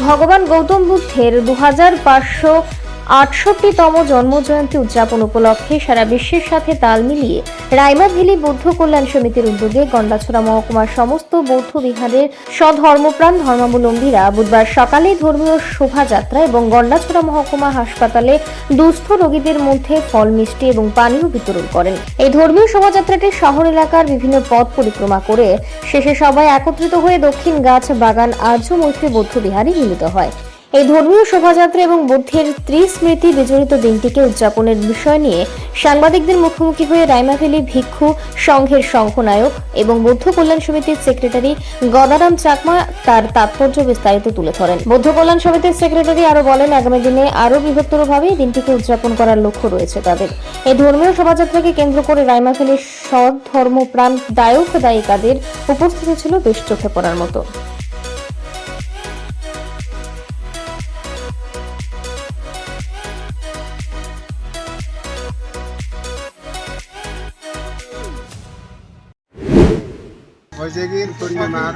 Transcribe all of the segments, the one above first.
ভগবান গৌতম বুদ্ধের দু হাজার পাঁচশো আটষট্টিতম জন্মজয়ন্তী উদযাপন উপলক্ষে সারা বিশ্বের সাথে তাল মিলিয়ে রাইমা বৌদ্ধ কল্যাণ সমিতির উদ্যোগে গন্ডাছড়া মহকুমার সমস্ত বৌদ্ধ বিহারের সধর্মপ্রাণ ধর্মাবলম্বীরা বুধবার সকালে ধর্মীয় শোভাযাত্রা এবং গন্ডাছড়া মহকুমা হাসপাতালে দুস্থ রোগীদের মধ্যে ফল, মিষ্টি এবং পানীয় বিতরণ করেন। এই ধর্মীয় শোভাযাত্রাটি শহর এলাকার বিভিন্ন পথ পরিক্রমা করে শেষে সবাই একত্রিত হয়ে দক্ষিণ গাছ বাগান আর্য মৈত্রী বৌদ্ধ বিহারে মিলিত হয়। এই ধর্মীয় শোভাযাত্রা এবং বুদ্ধের ত্রিস্মৃতি বিজড়িত দিনটিকে উদযাপনের বিষয় নিয়ে সাংবাদিকদের মুখোমুখি হয়ে রাইমাভেলি ভিক্ষু সংঘের সংঘনায়ক এবং বৌদ্ধ কল্যাণ সমিতির সেক্রেটারি গদারাম চাকমা তার তাৎপর্য বিস্তারিত তুলে ধরেন। বৌদ্ধ কল্যাণ সমিতির সেক্রেটারি আরও বলেন, আগামী দিনে আরও বৃহত্তরভাবে দিনটিকে উদযাপন করার লক্ষ্য রয়েছে তাদের। এই ধর্মীয় শোভাযাত্রাকে কেন্দ্র করে রাইমাভেলির সৎ ধর্মপ্রাণ দায়ক দায়িকাদের উপস্থিতি ছিল বেশ চোখে পড়ার মতো। বৈশাখীর পূর্ণিমার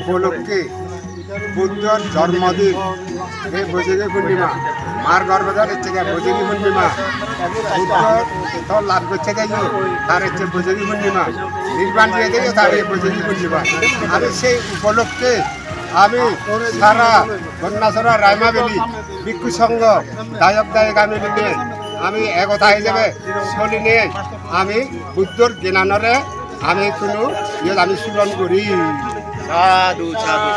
উপলক্ষে বুদ্ধর জন্মদিন। এই বৈশাখী পূর্ণিমা, মার গর্ভধারের থেকে বৈশাখী পূর্ণিমা। বুদ্ধ লাভ করছে যাই তার হচ্ছে বৈশাখী পূর্ণিমা। নির্বাণ দিয়ে দেবে তার এই বৈশাখী পূর্ণিমা। আমি সেই উপলক্ষে আমি সারা কন্যাসরা রায়মাবেলি ভিক্ষু সংঘ, দায়ক দায়ক আমি নিয়ে আমি একতা হিসেবে চলি নিয়ে আমি বুদ্ধর জ্ঞানরে আমি কোনো আমি স্মরণ করি। সাধু সাধু।